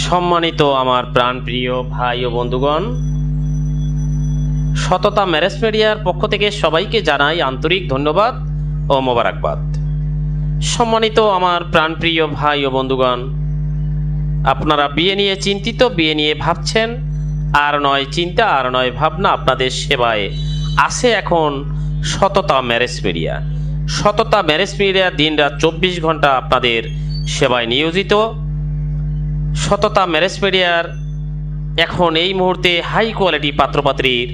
সম্মানিত আমার প্রাণপ্রিয় ভাই ও বন্ধুগণ, সততা ম্যারেজ মিডিয়ার পক্ষ থেকে সবাইকে জানাই আন্তরিক ধন্যবাদ ও মোবারকবাদ। সম্মানিত আমার প্রাণপ্রিয় ভাই ও বন্ধুগণ, আপনারা বিয়ে নিয়ে চিন্তিত, বিয়ে নিয়ে ভাবছেন, আর নয় চিন্তা, আর নয় ভাবনা আপনাদের সেবায় আছে এখন Sotota marriage media Sotota marriage media দিন রাত চব্বিশ ঘণ্টা আপনাদের সেবায় নিয়োজিত। সততা ম্যারেজ মিডিয়ার এখন এই মুহূর্তে হাই কোয়ালিটি পাত্রপাত্রীর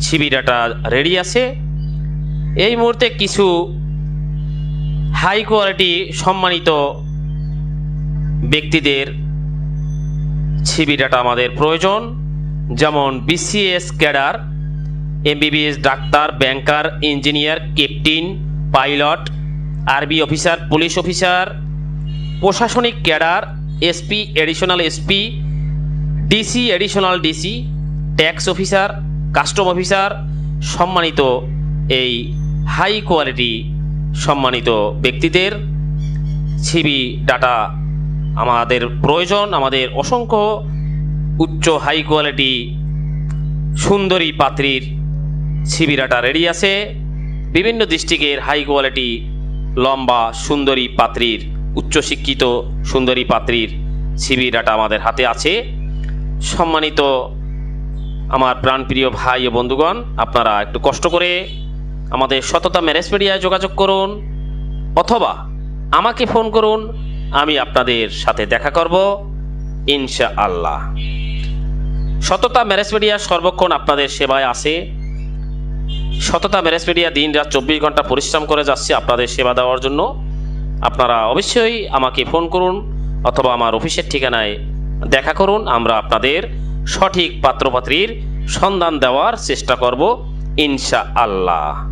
ছিবি ডাটা রেডি আছে। এই মুহূর্তে কিছু হাই কোয়ালিটি সম্মানিত ব্যক্তিদের ছিবি ডাটা আমাদের প্রয়োজন, যেমন BCS cadre, MBBS doctor, banker, engineer, captain, pilot, RB officer, police officer, প্রশাসনিক cadre SP additional SP DC additional DC tax officer custom officer সম্মানিত এই হাই কোয়ালিটি সম্মানিত ব্যক্তিদের সিবি ডাটা আমাদের প্রয়োজন, আমাদের অসংখ্য উচ্চ হাই কোয়ালিটি সুন্দরী পাত্রীর সিবি ডাটা রেডি আছে। বিভিন্ন ডিস্ট্রিক্টের হাই কোয়ালিটি লম্বা, সুন্দরী পাত্রীর উচ্চশিক্ষিত সুন্দরী পাত্রীর সিবি ডাটা আমাদের হাতে আছে। সম্মানিত আমার প্রাণপ্রিয় ভাই ও বন্ধুগণ, আপনারা একটু কষ্ট করে আমাদের সততা ম্যারেজ মিডিয়ায় যোগাযোগ করুন অথবা আমাকে ফোন করুন, আমি আপনাদের সাথে দেখা করব ইনশা আল্লাহ সততা ম্যারেজ মিডিয়া সর্বক্ষণ আপনাদের সেবায় আছে। সততা ম্যারেজ মিডিয়া দিন রাত চব্বিশ ঘণ্টা পরিশ্রম করে যাচ্ছে আপনাদের সেবা দেওয়ার জন্য। আপনারা অবশ্যই আমাকে ফোন করুন অথবা আমার অফিসের ঠিকানায় দেখা করুন, আমরা আপনাদের সঠিক পাত্রপাত্রীর সন্ধান দেওয়ার চেষ্টা করব ইনশা আল্লাহ